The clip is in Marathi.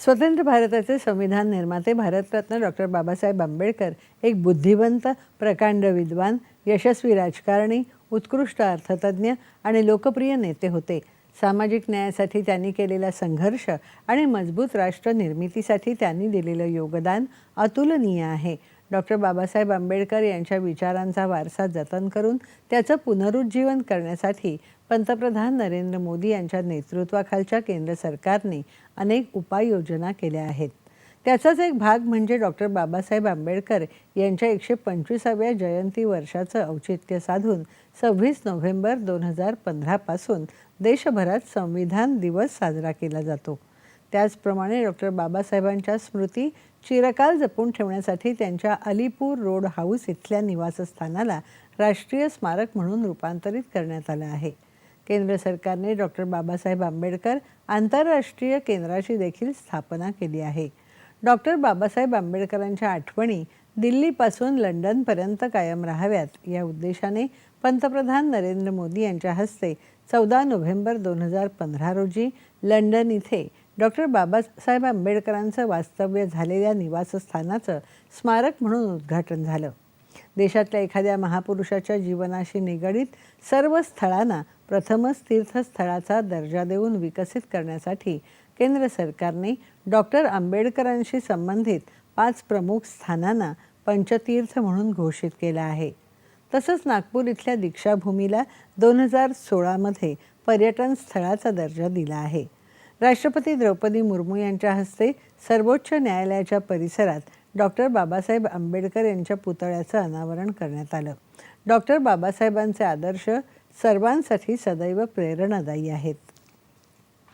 स्वतंत्र भारताचे संविधान निर्माते भारतरत्न डॉक्टर बाबासाहेब आंबेडकर एक बुद्धिवंत प्रकांड विद्वान यशस्वी राजकारणी उत्कृष्ट अर्थतज्ज्ञ आणि लोकप्रिय नेते होते. सामाजिक न्यायासाठी त्यांनी केलेला संघर्ष आणि मजबूत राष्ट्र निर्मितीसाठी त्यांनी दिलेलं योगदान अतुलनीय आहे. डॉक्टर बाबासाहेब आंबेडकर यांच्या विचारांचा वारसा जतन करून त्याचं पुनरुज्जीवन करण्यासाठी पंतप्रधान नरेंद्र मोदी यांच्या नेतृत्वाखालच्या केंद्र सरकारने अनेक उपाययोजना केल्या आहेत. त्याचाच एक भाग म्हणजे डॉक्टर बाबासाहेब आंबेडकर यांच्या एकशे पंचवीसाव्या जयंती वर्षाचं औचित्य साधून सव्वीस नोव्हेंबर दोन हजार पंधरापासून देशभरात संविधान दिवस साजरा केला जातो. त्याचप्रमाणे डॉक्टर बाबासाहेबांच्या स्मृती चिरकाल जपून ठेवण्यासाठी त्यांच्या अलीपूर रोड हाऊस इथल्या निवासस्थानाला राष्ट्रीय स्मारक म्हणून रूपांतरित करण्यात आलं आहे. केंद्र सरकारने डॉक्टर बाबासाहेब आंबेडकर आंतरराष्ट्रीय केंद्राची देखील स्थापना केली आहे. डॉक्टर बाबासाहेब आंबेडकरांच्या आठवणी दिल्लीपासून लंडनपर्यंत कायम राहाव्यात या उद्देशाने पंतप्रधान नरेंद्र मोदी यांच्या हस्ते चौदा नोव्हेंबर दोन हजार पंधरा रोजी लंडन इथे डॉक्टर बाबासाहेब आंबेडकरांचं वास्तव्य झालेल्या निवासस्थानाचं स्मारक म्हणून उद्घाटन झालं. देशातल्या एखाद्या महापुरुषाच्या जीवनाशी निगडीत सर्व स्थळांना प्रथमच तीर्थस्थळाचा दर्जा देऊन विकसित करण्यासाठी केंद्र सरकारने डॉक्टर आंबेडकरांशी संबंधित पाच प्रमुख स्थानांना पंचतीर्थ म्हणून घोषित केलं आहे. तसंच नागपूर इथल्या दीक्षाभूमीला दोन हजार सोळामध्ये पर्यटन स्थळाचा दर्जा दिला आहे. राष्ट्रपती द्रौपदी मुर्मू यांच्या हस्ते सर्वोच्च न्यायालयाच्या परिसरात डॉक्टर बाबासाहेब आंबेडकर यांच्या पुतळ्याचं अनावरण करण्यात आलं. डॉक्टर बाबासाहेबांचे आदर्श सर्वांसाठी सदैव प्रेरणादायी आहेत.